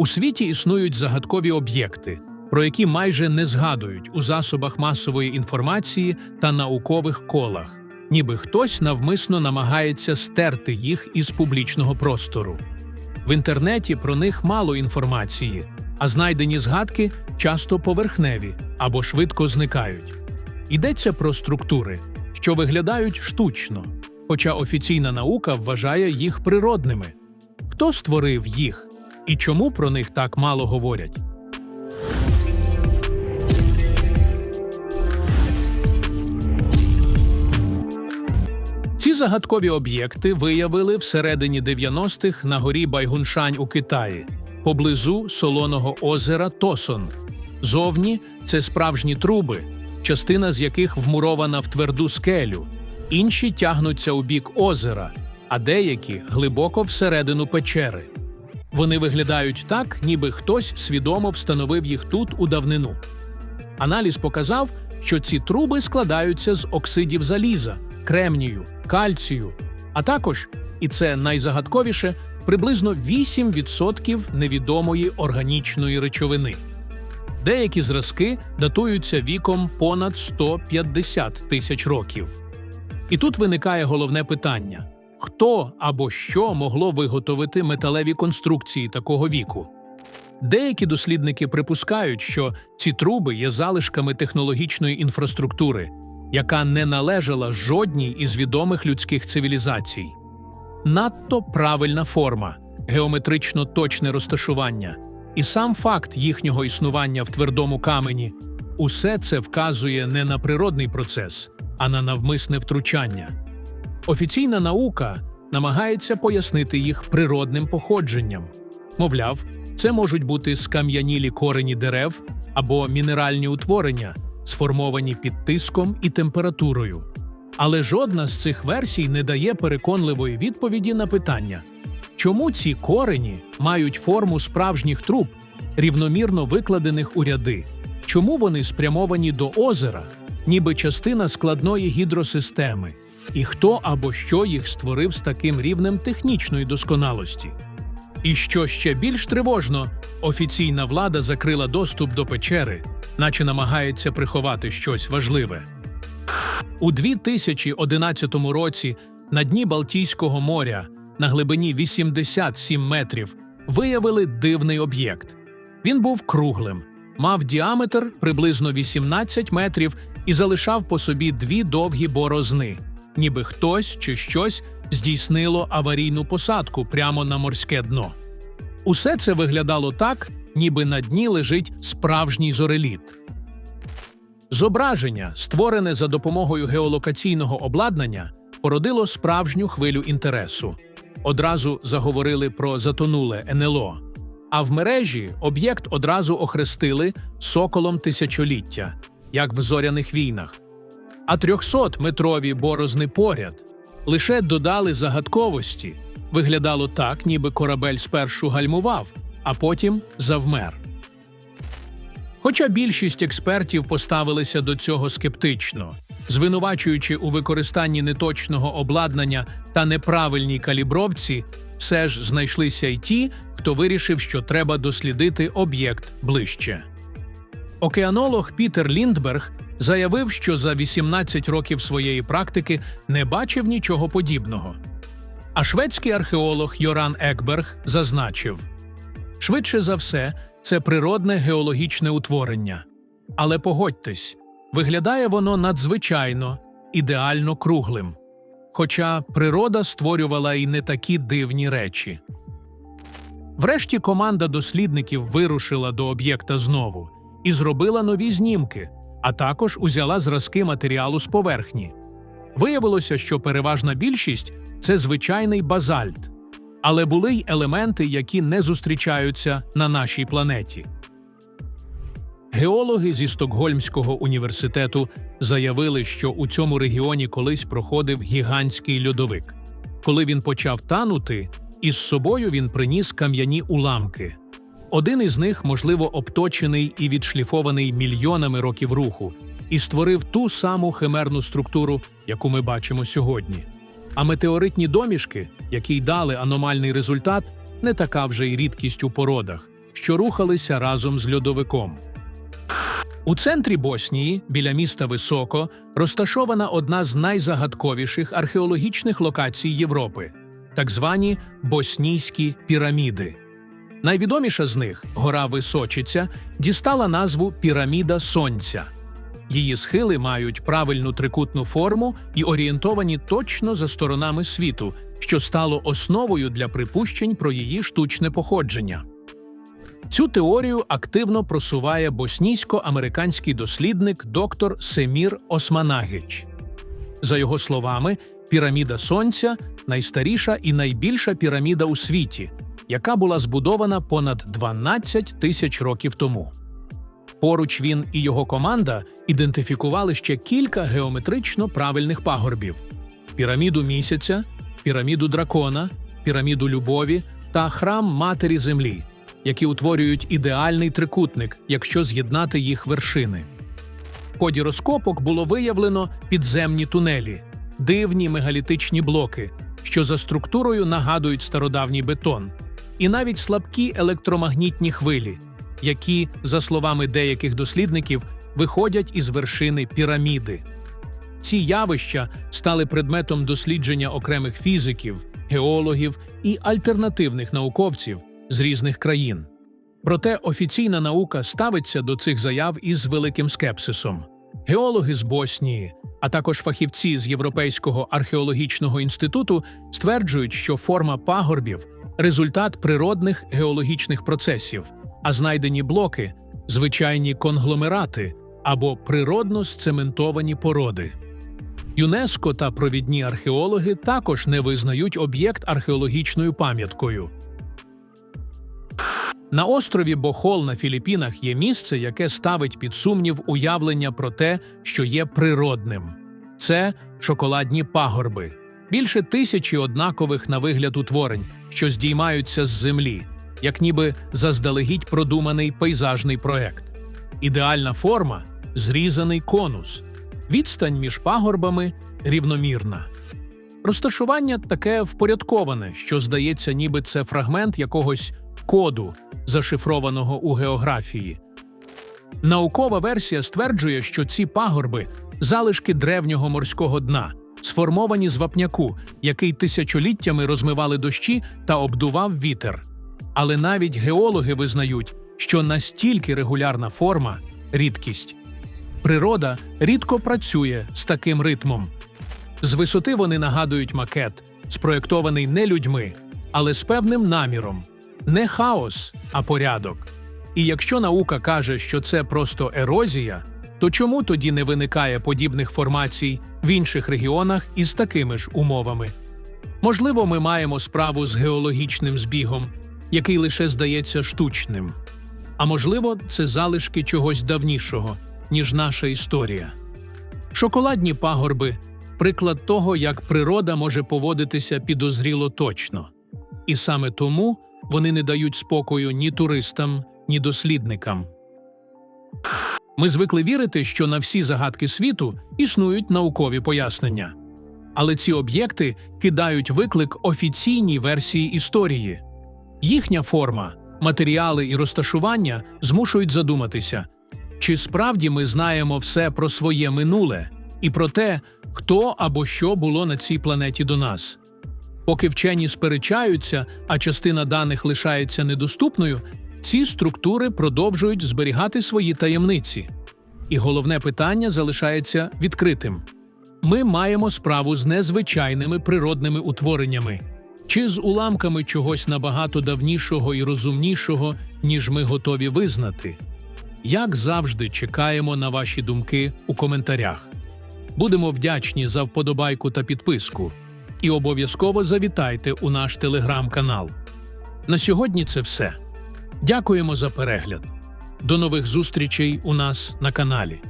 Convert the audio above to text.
У світі існують загадкові об'єкти, про які майже не згадують у засобах масової інформації та наукових колах, ніби хтось навмисно намагається стерти їх із публічного простору. В інтернеті про них мало інформації, а знайдені згадки часто поверхневі або швидко зникають. Йдеться про структури, що виглядають штучно, хоча офіційна наука вважає їх природними. Хто створив їх і чому про них так мало говорять? Ці загадкові об'єкти виявили всередині 90-х на горі Байгуншань у Китаї, поблизу солоного озера Тосон. Зовні це справжні труби, частина з яких вмурована в тверду скелю, інші тягнуться у бік озера, а деякі глибоко всередину печери. Вони виглядають так, ніби хтось свідомо встановив їх тут у давнину. Аналіз показав, що ці труби складаються з оксидів заліза, кремнію, кальцію, а також, і це найзагадковіше, приблизно 8% невідомої органічної речовини. Деякі зразки датуються віком понад 150 тисяч років. І тут виникає головне питання: хто або що могло виготовити металеві конструкції такого віку? Деякі дослідники припускають, що ці труби є залишками технологічної інфраструктури, яка не належала жодній із відомих людських цивілізацій. Надто правильна форма, геометрично точне розташування і сам факт їхнього існування в твердому камені усе це вказує не на природний процес, а на навмисне втручання. Офіційна наука намагається пояснити їх природним походженням. Мовляв, це можуть бути скам'янілі корені дерев або мінеральні утворення, сформовані під тиском і температурою. Але жодна з цих версій не дає переконливої відповіді на питання, чому ці корені мають форму справжніх труб, рівномірно викладених у ряди, чому вони спрямовані до озера, ніби частина складної гідросистеми, і хто або що їх створив з таким рівнем технічної досконалості. І що ще більш тривожно, офіційна влада закрила доступ до печери, наче намагається приховати щось важливе. У 2011 році на дні Балтійського моря на глибині 87 метрів виявили дивний об'єкт. Він був круглим, мав діаметр приблизно 18 метрів і залишав по собі дві довгі борозни, ніби хтось чи щось здійснило аварійну посадку прямо на морське дно. Усе це виглядало так, ніби на дні лежить справжній зореліт. Зображення, створене за допомогою геолокаційного обладнання, породило справжню хвилю інтересу. Одразу заговорили про затонуле НЛО. А в мережі об'єкт одразу охрестили соколом тисячоліття, як в зоряних війнах. А 300-метрові борозни поряд лише додали загадковості. Виглядало так, ніби корабель спершу гальмував, а потім завмер. Хоча більшість експертів поставилися до цього скептично, звинувачуючи у використанні неточного обладнання та неправильній калібровці, все ж знайшлися й ті, хто вирішив, що треба дослідити об'єкт ближче. Океанолог Пітер Ліндберг заявив, що за 18 років своєї практики не бачив нічого подібного. А шведський археолог Йоран Екберг зазначив: швидше за все, це природне геологічне утворення. Але погодьтесь, виглядає воно надзвичайно, ідеально круглим. Хоча природа створювала і не такі дивні речі. Врешті команда дослідників вирушила до об'єкта знову і зробила нові знімки, а також узяла зразки матеріалу з поверхні. Виявилося, що переважна більшість це звичайний базальт, але були й елементи, які не зустрічаються на нашій планеті. Геологи зі Стокгольмського університету заявили, що у цьому регіоні колись проходив гігантський льодовик. Коли він почав танути, із собою він приніс кам'яні уламки. Один із них, можливо, обточений і відшліфований мільйонами років руху, і створив ту саму химерну структуру, яку ми бачимо сьогодні. А метеоритні домішки, які й дали аномальний результат, не така вже й рідкість у породах, що рухалися разом з льодовиком. У центрі Боснії, біля міста Високо, розташована одна з найзагадковіших археологічних локацій Європи так звані Боснійські піраміди. Найвідоміша з них, гора Височиця, дістала назву Піраміда Сонця. Її схили мають правильну трикутну форму і орієнтовані точно за сторонами світу, що стало основою для припущень про її штучне походження. Цю теорію активно просуває боснійсько-американський дослідник доктор Семір Османагич. За його словами, піраміда Сонця найстаріша і найбільша піраміда у світі, яка була збудована понад 12 тисяч років тому. Поруч він і його команда ідентифікували ще кілька геометрично правильних пагорбів: піраміду місяця, піраміду дракона, піраміду любові та храм Матері Землі, які утворюють ідеальний трикутник, якщо з'єднати їх вершини. В ході розкопок було виявлено підземні тунелі, дивні мегалітичні блоки, що за структурою нагадують стародавній бетон, і навіть слабкі електромагнітні хвилі, які, за словами деяких дослідників, виходять із вершини піраміди. Ці явища стали предметом дослідження окремих фізиків, геологів і альтернативних науковців з різних країн. Проте офіційна наука ставиться до цих заяв із великим скепсисом. Геологи з Боснії, а також фахівці з Європейського археологічного інституту стверджують, що форма пагорбів результат природних геологічних процесів, а знайдені блоки звичайні конгломерати або природно сцементовані породи. ЮНЕСКО та провідні археологи також не визнають об'єкт археологічною пам'яткою. На острові Бохол на Філіппінах є місце, яке ставить під сумнів уявлення про те, що є природним. Це шоколадні пагорби, більше тисячі однакових на вигляд утворень, що здіймаються з землі, як ніби заздалегідь продуманий пейзажний проект. Ідеальна форма зрізаний конус, відстань між пагорбами рівномірна. Розташування таке впорядковане, що здається, ніби це фрагмент якогось коду, зашифрованого у географії. Наукова версія стверджує, що ці пагорби залишки древнього морського дна, сформовані з вапняку, який тисячоліттями розмивали дощі та обдував вітер. Але навіть геологи визнають, що настільки регулярна форма рідкість. Природа рідко працює з таким ритмом. З висоти вони нагадують макет, спроєктований не людьми, але з певним наміром не хаос, а порядок. І якщо наука каже, що це просто ерозія, то чому тоді не виникає подібних формацій в інших регіонах із такими ж умовами? Можливо, ми маємо справу з геологічним збігом, який лише здається штучним. А можливо, це залишки чогось давнішого, ніж наша історія. Шоколадні пагорби приклад того, як природа може поводитися підозріло точно. І саме тому вони не дають спокою ні туристам, ні дослідникам. Ми звикли вірити, що на всі загадки світу існують наукові пояснення. Але ці об'єкти кидають виклик офіційній версії історії. Їхня форма, матеріали і розташування змушують задуматися, чи справді ми знаємо все про своє минуле і про те, хто або що було на цій планеті до нас. Поки вчені сперечаються, а частина даних лишається недоступною, ці структури продовжують зберігати свої таємниці. І головне питання залишається відкритим: ми маємо справу з незвичайними природними утвореннями чи з уламками чогось набагато давнішого і розумнішого, ніж ми готові визнати. Як завжди, чекаємо на ваші думки у коментарях. Будемо вдячні за вподобайку та підписку. І обов'язково завітайте у наш телеграм-канал. На сьогодні це все. Дякуємо за перегляд. До нових зустрічей у нас на каналі.